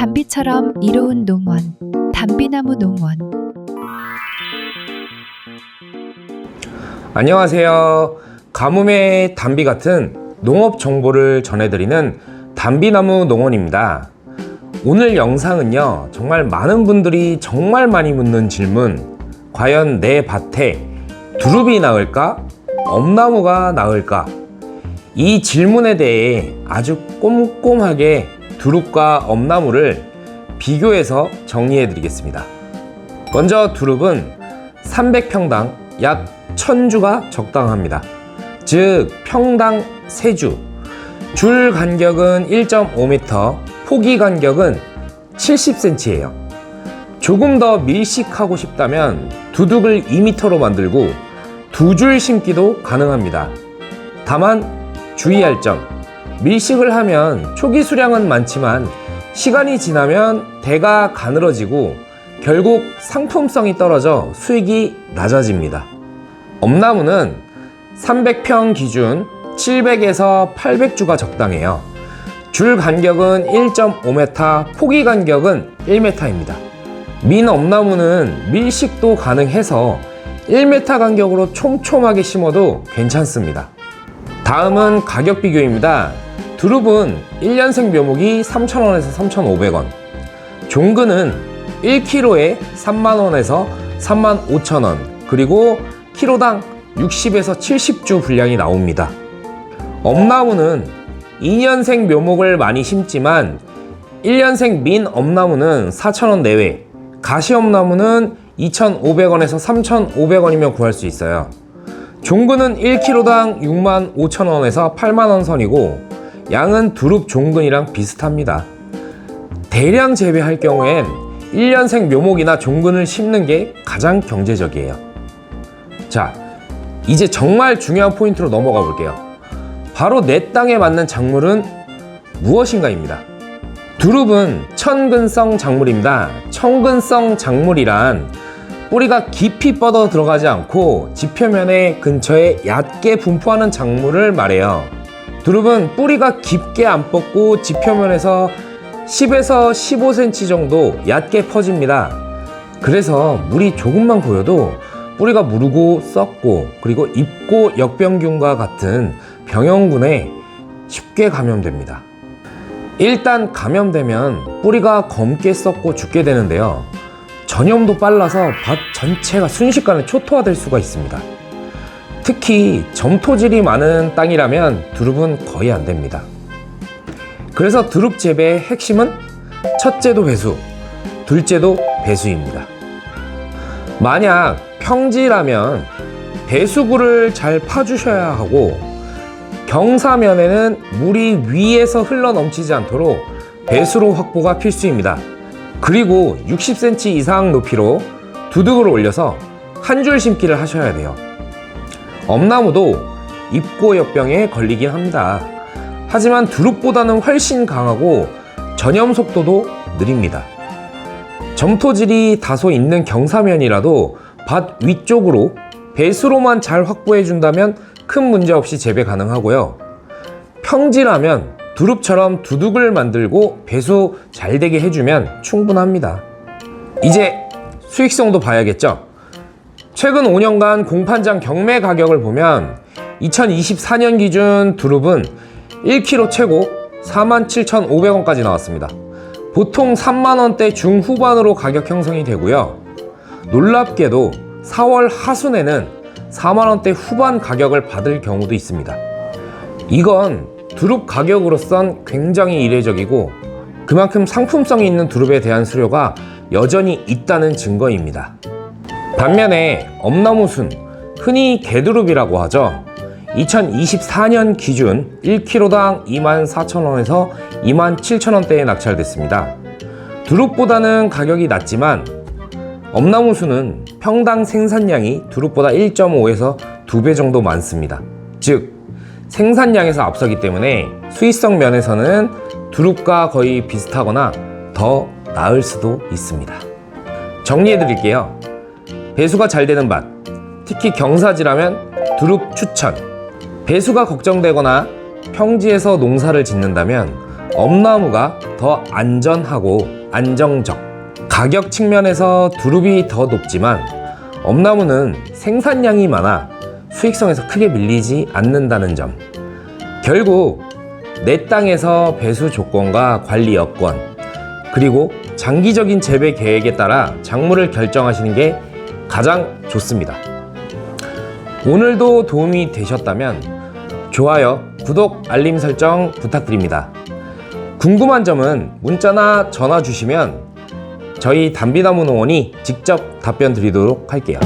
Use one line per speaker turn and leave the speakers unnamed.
담비처럼 이로운 농원, 담비나무 농원.
안녕하세요. 가뭄의 담비 같은 농업 정보를 전해드리는 담비나무 농원입니다. 오늘 영상은요, 정말 많은 분들이 정말 많이 묻는 질문. 과연 내 밭에 두릅이 나을까? 엄나무가 나을까? 이 질문에 대해 아주 꼼꼼하게 두릅과 엄나무를 비교해서 정리해 드리겠습니다. 먼저 두릅은 300평당 약 1000주가 적당합니다. 즉 평당 3주. 줄 간격은 1.5m, 포기 간격은 70cm예요. 조금 더 밀식하고 싶다면 두둑을 2m로 만들고 두 줄 심기도 가능합니다. 다만 주의할 점. 밀식을 하면 초기 수량은 많지만 시간이 지나면 대가 가늘어지고 결국 상품성이 떨어져 수익이 낮아집니다. 엄나무는 300평 기준 700에서 800주가 적당해요. 줄 간격은 1.5m, 포기 간격은 1m입니다. 민 엄나무는 밀식도 가능해서 1m 간격으로 촘촘하게 심어도 괜찮습니다. 다음은 가격 비교입니다. 두릅은 1년생 묘목이 3,000원에서 3,500원, 종근은 1kg에 3만원에서 3만 5천원, 그리고 키로당 60에서 70주 분량이 나옵니다. 엄나무는 2년생 묘목을 많이 심지만 1년생 민 엄나무는 4,000원 내외, 가시 엄나무는 2,500원에서 3,500원이면 구할 수 있어요. 종근은 1kg당 6만 5천원에서 8만원 선이고 양은 두릅 종근이랑 비슷합니다. 대량 재배할 경우엔 1년생 묘목이나 종근을 심는 게 가장 경제적이에요. 자, 이제 정말 중요한 포인트로 넘어가 볼게요. 바로 내 땅에 맞는 작물은 무엇인가입니다. 두릅은 천근성 작물입니다. 천근성 작물이란 뿌리가 깊이 뻗어 들어가지 않고 지표면에 근처에 얕게 분포하는 작물을 말해요. 두릅은 뿌리가 깊게 안 뻗고 지표면에서 10에서 15cm 정도 얕게 퍼집니다. 그래서 물이 조금만 고여도 뿌리가 무르고 썩고 그리고 입고 역병균과 같은 병형군에 쉽게 감염됩니다. 일단 감염되면 뿌리가 검게 썩고 죽게 되는데요. 전염도 빨라서 밭 전체가 순식간에 초토화될 수가 있습니다. 특히 점토질이 많은 땅이라면 두릅은 거의 안 됩니다. 그래서 두릅 재배의 핵심은 첫째도 배수, 둘째도 배수입니다. 만약 평지라면 배수구를 잘 파주셔야 하고 경사면에는 물이 위에서 흘러 넘치지 않도록 배수로 확보가 필수입니다. 그리고 60cm 이상 높이로 두둑을 올려서 한 줄 심기를 하셔야 돼요. 엄나무도 입고역병에 걸리긴 합니다. 하지만 두릅보다는 훨씬 강하고 전염 속도도 느립니다. 점토질이 다소 있는 경사면이라도 밭 위쪽으로 배수로만 잘 확보해 준다면 큰 문제 없이 재배 가능하고요. 평지라면 두릅처럼 두둑을 만들고 배수 잘 되게 해주면 충분합니다. 이제 수익성도 봐야겠죠? 최근 5년간 공판장 경매 가격을 보면 2024년 기준 두릅은 1kg 최고 47,500원까지 나왔습니다. 보통 3만원대 중후반으로 가격 형성이 되고요. 놀랍게도 4월 하순에는 4만원대 후반 가격을 받을 경우도 있습니다. 이건 두릅 가격으로선 굉장히 이례적이고 그만큼 상품성이 있는 두릅에 대한 수요가 여전히 있다는 증거입니다. 반면에 엄나무순, 흔히 개두릅이라고 하죠. 2024년 기준 1kg당 24,000원에서 27,000원대에 낙찰됐습니다. 두릅보다는 가격이 낮지만 엄나무수는 평당 생산량이 두릅보다 1.5에서 2배 정도 많습니다. 즉, 생산량에서 앞서기 때문에 수익성 면에서는 두릅과 거의 비슷하거나 더 나을 수도 있습니다. 정리해 드릴게요. 배수가 잘 되는 밭, 특히 경사지라면 두릅 추천. 배수가 걱정되거나 평지에서 농사를 짓는다면 엄나무가 더 안전하고 안정적. 가격 측면에서 두릅이 더 높지만 엄나무는 생산량이 많아 수익성에서 크게 밀리지 않는다는 점. 결국 내 땅에서 배수 조건과 관리 여건 그리고 장기적인 재배 계획에 따라 작물을 결정하시는 게 가장 좋습니다. 오늘도 도움이 되셨다면 좋아요, 구독, 알림 설정 부탁드립니다. 궁금한 점은 문자나 전화 주시면 저희 담비나무 농원이 직접 답변 드리도록 할게요.